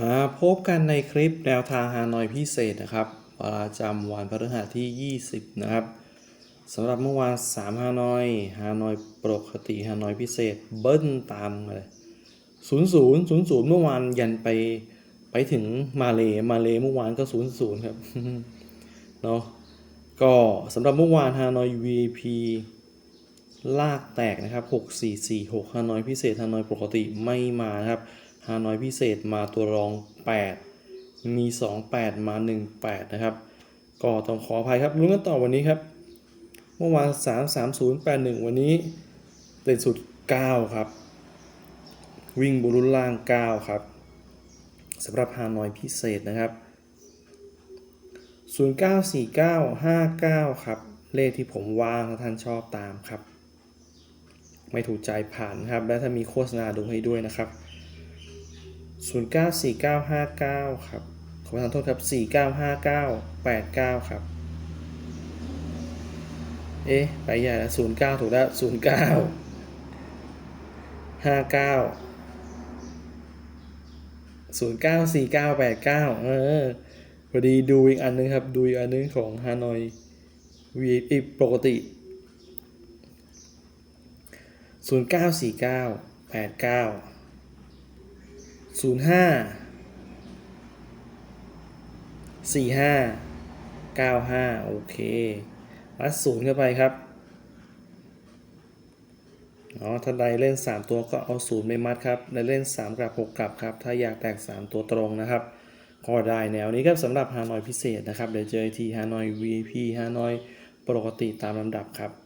มาพบกันในคลิปแนวทางฮานอยพิเศษนะครับประจำวันพฤหัสที่ 20 นะครับสำหรับเมื่อวาน3ฮานอยฮานอยปกติฮานอยพิเศษเบิ้ลตามเลย0 0 0 0 เมื่อวานยันไปไปถึงมาเลมาเลเมื่อวานก็0 0ครับเนาะก็สำหรับเมื่อวานฮานอย VIP ลากแตกนะครับ 6446ฮานอยพิเศษฮานอยปกติไม่มานะครับ ฮานอยพิเศษมาตัวรอง 8 มี 28 มา 18 นะครับ ก็ต้องขออภัยครับลุ้นกันต่อวันนี้ครับ เมื่อวาน 33081 วันนี้เด่นสุด 9 ครับ วิ่งบนรุ่นล่าง 9 ครับสำหรับฮานอยพิเศษนะครับ 094959 ครับ เลขที่ผมวางถ้าท่านชอบตามครับ ไม่ถูกใจผ่านครับ และถ้ามีโฆษณาดูให้ด้วยนะครับ 094959 ครับ ขอประทานโทษครับ 495989 ครับ เอ๊ะ ไปใหญ่แล้ว09 ถูกแล้ว 09 59 094989 เออพอดีดูอีกอันนึงครับ ดูอีกอันนึงของฮานอย VIP ปกติ 094989 0949 89 05 45 95โอเครัดศูนย์เข้าไปครับอ๋อถ้าใดเล่น 3 ตัวก็เอาศูนย์ไปมัดครับในเล่น 3 กลับ 6 กลับครับ ถ้าอยากแตก 3 ตัวตรงนะครับก็ได้แนวนี้ครับสำหรับฮานอยพิเศษนะครับ เดี๋ยวเจอทีฮานอย VIP ฮานอยปกติตามลำดับครับ